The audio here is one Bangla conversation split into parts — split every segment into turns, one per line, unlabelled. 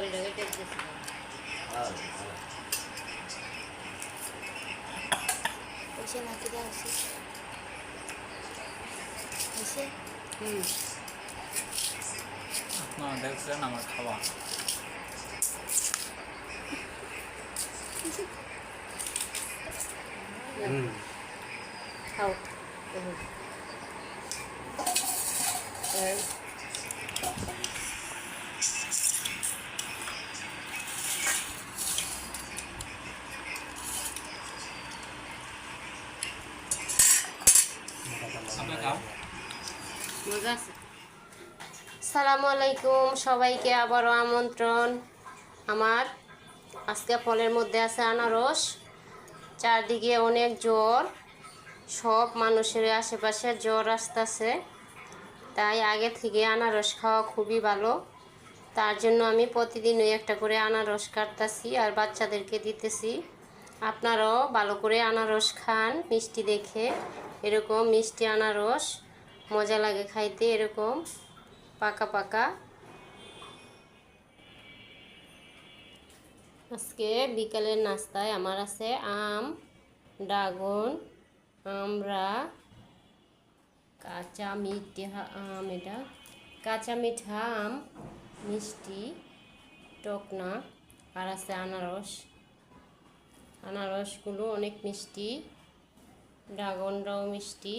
我先
拿个吊丝，你
先。
嗯。那得自
那么卡
吧。嗯。
好。嗯。哎。সালামু আলাইকুম, সবাইকে আবারও আমন্ত্রণ। আমার আজকে ফলের মধ্যে আছে আনারস, চারদিকে অনেক জ্বর, সব মানুষের আশেপাশে জ্বর আসতেছে। তাই আগে থেকে আনারস খাওয়া খুবই ভালো। তার জন্য আমি প্রতিদিনই একটা করে আনারস কাটতেছি আর বাচ্চাদেরকে দিতেছি। আপনারাও ভালো করে আনারস খান, মিষ্টি দেখে। এরকম মিষ্টি আনারস মজা লাগে খাইতে, এরকম। পাকা পাকা। আজকে বিকালের নাস্তায় আমার আছে আম, ড্রাগন আমরা কাঁচা মিঠা আম এটা। কাঁচা মিঠা আম, মিষ্টি, টকনা, আর আছে আনারস। আনারসগুলো অনেক মিষ্টি, ড্রাগনরাও মিষ্টি।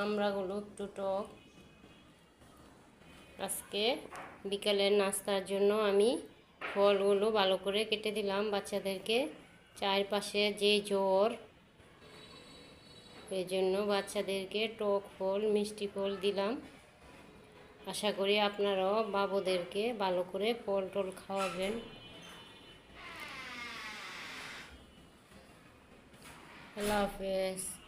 আমরাগুলো একটু টক আজকে বিকালের নাস্তার জন্য আমি ফলগুলো ভালো করে কেটে দিলাম বাচ্চাদেরকে। চারপাশে যে জ্বর এই জন্য বাচ্চাদেরকে টক ফল, মিষ্টি ফল দিলাম। আশা করি আপনারাও বাবুদেরকে ভালো করে ফল টল খাওয়াবেন। আল্লাহ হাফেজ।